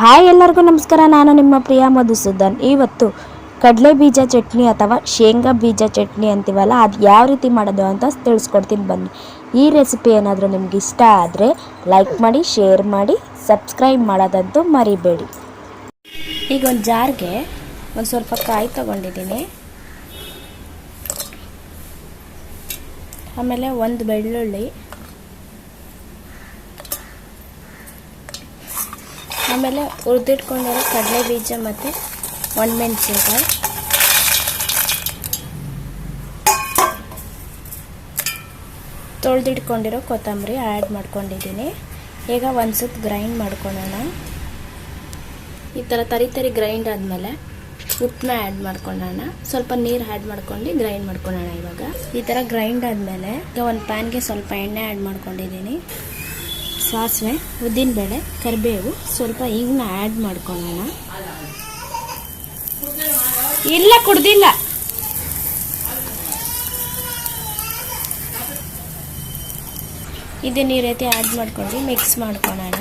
Hi ಎಲ್ಲರಿಗೂ ನಮಸ್ಕಾರ. ನಾನು ನಿಮ್ಮ ಪ್ರಿಯ ಮಧುಸೂದನ್. ಇವತ್ತು ಕಡಲೆ ಬೀಜ ಚಟ್ನಿ ಅಥವಾ ಶೇಂಗಾ ಬೀಜ ಚಟ್ನಿ ಅಂತೀವಲ್ಲ, ಅದು ಯಾವ ರೀತಿ ಮಾಡೋದು ಅಂತ ತಿಳಿಸ್ಕೊಡ್ತೀನಿ ಬನ್ನಿ. ಈ ರೆಸಿಪಿ ಏನಾದರೂ ನಿಮ್ಗೆ ಇಷ್ಟ ಆದರೆ ಲೈಕ್ ಮಾಡಿ, ಶೇರ್ ಮಾಡಿ, ಸಬ್ಸ್ಕ್ರೈಬ್ ಮಾಡೋದಂತೂ ಮರಿಬೇಡಿ. ಈಗ ಒಂದು ಜಾರ್ಗೆ ಒಂದು ಸ್ವಲ್ಪ ಕಾಯಿ ತೊಗೊಂಡಿದ್ದೀನಿ. ಆಮೇಲೆ ಒಂದು ಬೆಳ್ಳುಳ್ಳಿ ಆಮೇಲೆ ಹುರಿದಿಟ್ಕೊಂಡಿರೋ ಕಡಲೆ ಬೀಜ ಮತ್ತು ಒಣಮೆಣಸಿನ್ಕಾಯಿ. ತೊಳೆದಿಟ್ಕೊಂಡಿರೋ ಕೊತ್ತಂಬರಿ ಆ್ಯಡ್ ಮಾಡ್ಕೊಂಡಿದ್ದೀನಿ. ಈಗ ಒಂದು ಸುತ್ತು ಗ್ರೈಂಡ್ ಮಾಡ್ಕೊಳ್ಳೋಣ. ಈ ಥರ ತರಿ ತರಿ ಗ್ರೈಂಡ್ ಆದಮೇಲೆ ಉಪ್ಪನ್ನ ಆ್ಯಡ್ ಮಾಡ್ಕೊಳ್ಳೋಣ. ಸ್ವಲ್ಪ ನೀರು ಆ್ಯಡ್ ಮಾಡ್ಕೊಂಡು ಗ್ರೈಂಡ್ ಮಾಡ್ಕೊಳ್ಳೋಣ ಇವಾಗ. ಈ ಥರ ಗ್ರೈಂಡ್ ಆದಮೇಲೆ ಈಗ ಒಂದು ಪ್ಯಾನ್ಗೆ ಸ್ವಲ್ಪ ಎಣ್ಣೆ ಆ್ಯಡ್ ಮಾಡ್ಕೊಂಡಿದ್ದೀನಿ. ಸಾಸಿವೆ ಉದ್ದಿನಬೇಳೆ ಕರಿಬೇವು, ಸ್ವಲ್ಪ ಹಿಂಗನ್ನ ಆ್ಯಡ್ ಮಾಡ್ಕೊಳ್ಳೋಣ. ಇಲ್ಲ, ಕುಡ್ದಿಲ್ಲ. ಇದನ್ನ ಈ ರೀತಿ ಆ್ಯಡ್ ಮಾಡ್ಕೊಂಡು ಮಿಕ್ಸ್ ಮಾಡ್ಕೊಳ್ಳೋಣ.